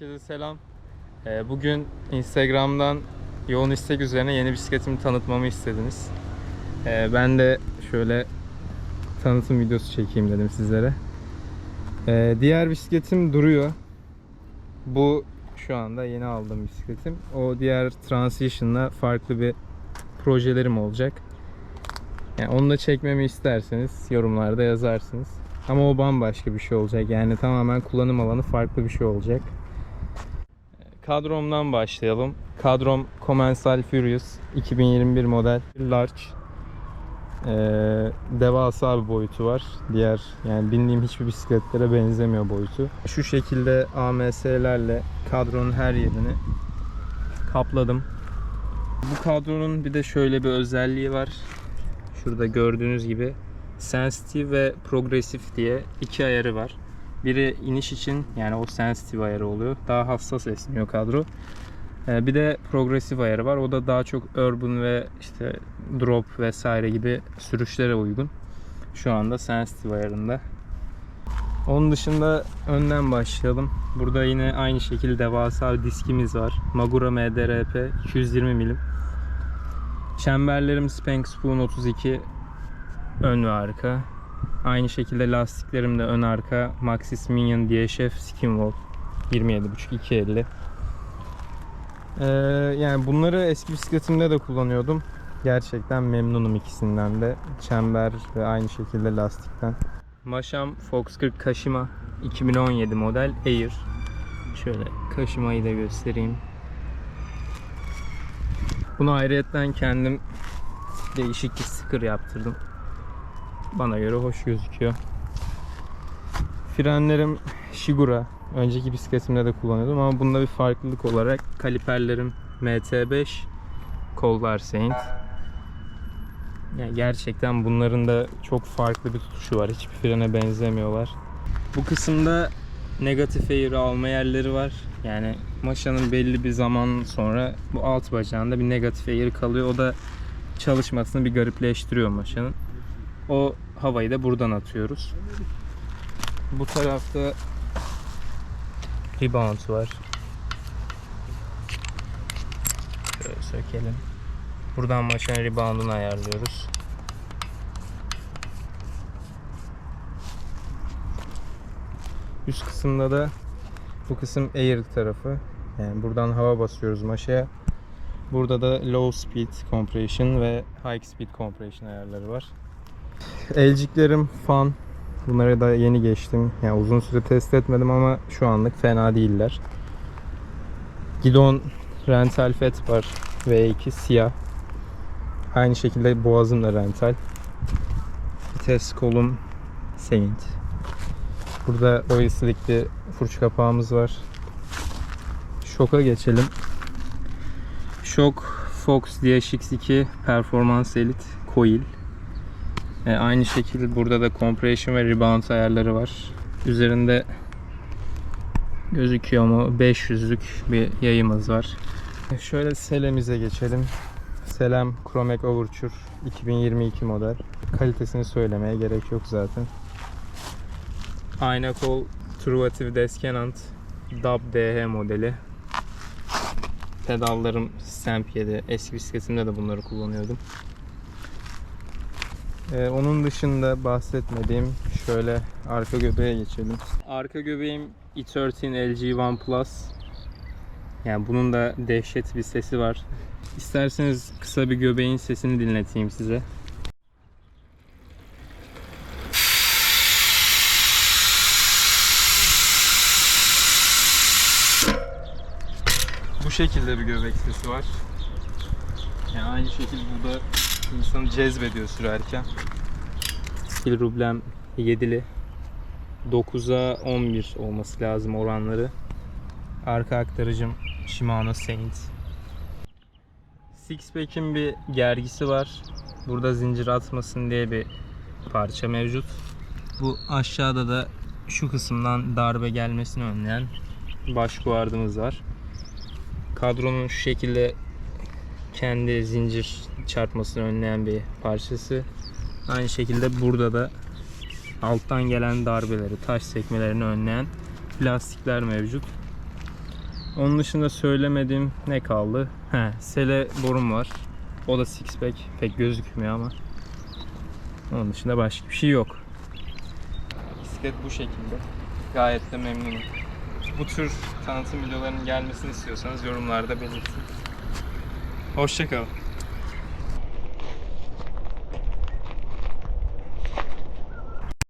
selam. Ee, Bugün Instagram'dan yoğun istek üzerine yeni bisikletimi tanıtmamı istediniz. Ee, Ben de şöyle tanıtım videosu çekeyim dedim sizlere. Ee, Diğer bisikletim duruyor. Bu şu anda yeni aldığım bisikletim. O diğer Transition'la farklı bir projelerim olacak. Yani onu da çekmemi isterseniz yorumlarda yazarsınız. Ama o bambaşka bir şey olacak. Yani tamamen kullanım alanı farklı bir şey olacak. Kadromdan başlayalım. Kadrom Commensal Furious 2021 model Large. Ee, devasa bir boyutu var. Diğer yani bindiğim hiçbir bisikletlere benzemiyor boyutu. Şu şekilde AMS'lerle kadronun her yerini kapladım. Bu kadronun bir de şöyle bir özelliği var. Şurada gördüğünüz gibi sensitive ve progresif diye iki ayarı var. Biri iniş için yani o sensitive ayarı oluyor. Daha hassas esniyor kadro. Ee, Bir de progresif ayarı var. O da daha çok urban ve işte drop vesaire gibi sürüşlere uygun. Şu anda sensitive ayarında. Onun dışında önden başlayalım. Burada yine aynı şekilde devasa bir diskimiz var. Magura MDRP 220 milim. Çemberlerim Spank Spoon 32 ön ve arka. Aynı şekilde lastiklerim de ön arka Maxxis Minion DHF Skinwall 27.5 250. Ee, yani bunları eski bisikletimde de kullanıyordum. Gerçekten memnunum ikisinden de. Çember ve aynı şekilde lastikten. Maşam Fox 40 Kashima 2017 model Air. Şöyle Kashima'yı da göstereyim. Bunu ayrıyetten kendim değişik bir sticker yaptırdım. Bana göre hoş gözüküyor. Frenlerim Shigura. Önceki bisikletimde de kullanıyordum ama bunda bir farklılık olarak kaliperlerim MT5 kollar Saint. Yani gerçekten bunların da çok farklı bir tutuşu var. Hiçbir frene benzemiyorlar. Bu kısımda negatif air alma yerleri var. Yani maşanın belli bir zaman sonra bu alt bacağında bir negatif air kalıyor. O da çalışmasını bir garipleştiriyor maşanın. O havayı da buradan atıyoruz. Bu tarafta rebound var. Şöyle sökelim. Buradan maşanın reboundunu ayarlıyoruz. Üst kısımda da bu kısım air tarafı. Yani buradan hava basıyoruz maşaya. Burada da low speed compression ve high speed compression ayarları var. Elciklerim fan. Bunları da yeni geçtim. Yani uzun süre test etmedim ama şu anlık fena değiller. Gidon rental fet var. V2 siyah. Aynı şekilde boğazım da rental. Vites kolum Saint. Burada oil slick'li fırça kapağımız var. Şoka geçelim. Şok Fox DHX2 Performance Elite Coil. E, aynı şekilde burada da compression ve rebound ayarları var. Üzerinde gözüküyor mu 500'lük bir yayımız var. E, Şöyle Selem'imize geçelim. Selem Chromac Overture 2022 model. Kalitesini söylemeye gerek yok zaten. Ayna kol Truvative Descendant Dub DH modeli. Pedallarım Stamp 7. Eski bisikletimde de bunları kullanıyordum. Ee, onun dışında bahsetmediğim şöyle arka göbeğe geçelim. Arka göbeğim E13 LG One Plus. Yani bunun da dehşet bir sesi var. İsterseniz kısa bir göbeğin sesini dinleteyim size. Bu şekilde bir göbek sesi var. Yani aynı şekilde bu da insanı cezbediyor sürerken. Stil rublem 7'li. 9'a 11 olması lazım oranları. Arka aktarıcım Shimano Saint. Sixpack'in bir gergisi var. Burada zincir atmasın diye bir parça mevcut. Bu aşağıda da şu kısımdan darbe gelmesini önleyen baş guardımız var. Kadronun şu şekilde kendi zincir çarpmasını önleyen bir parçası. Aynı şekilde burada da alttan gelen darbeleri, taş sekmelerini önleyen lastikler mevcut. Onun dışında söylemediğim ne kaldı? He, sele borum var. O da six pack. Pek gözükmüyor ama. Onun dışında başka bir şey yok. Bisiklet bu şekilde. Gayet de memnunum. Bu tür tanıtım videolarının gelmesini istiyorsanız yorumlarda belirtin. Hoşçakalın.